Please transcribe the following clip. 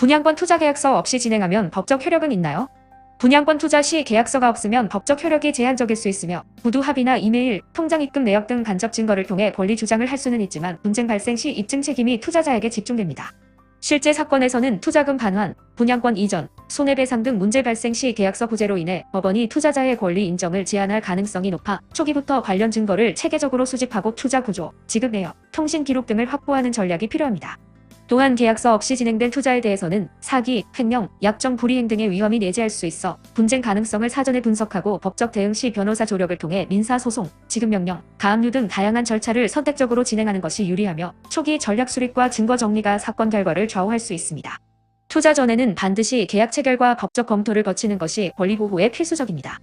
분양권 투자 계약서 없이 진행하면 법적 효력은 있나요? 분양권 투자 시 계약서가 없으면 법적 효력이 제한적일 수 있으며 구두 합의나 이메일, 통장 입금 내역 등 간접 증거를 통해 권리 주장을 할 수는 있지만 분쟁 발생 시 입증 책임이 투자자에게 집중됩니다. 실제 사건에서는 투자금 반환, 분양권 이전, 손해배상 등 문제 발생 시 계약서 부재로 인해 법원이 투자자의 권리 인정을 제한할 가능성이 높아 초기부터 관련 증거를 체계적으로 수집하고 투자 구조, 지급 내역, 통신 기록 등을 확보하는 전략이 필요합니다. 또한 계약서 없이 진행된 투자에 대해서는 사기, 횡령, 약정 불이행 등의 위험이 내재할 수 있어 분쟁 가능성을 사전에 분석하고 법적 대응 시 변호사 조력을 통해 민사소송, 지급명령, 가압류 등 다양한 절차를 선택적으로 진행하는 것이 유리하며 초기 전략 수립과 증거 정리가 사건 결과를 좌우할 수 있습니다. 투자 전에는 반드시 계약 체결과 법적 검토를 거치는 것이 권리 보호에 필수적입니다.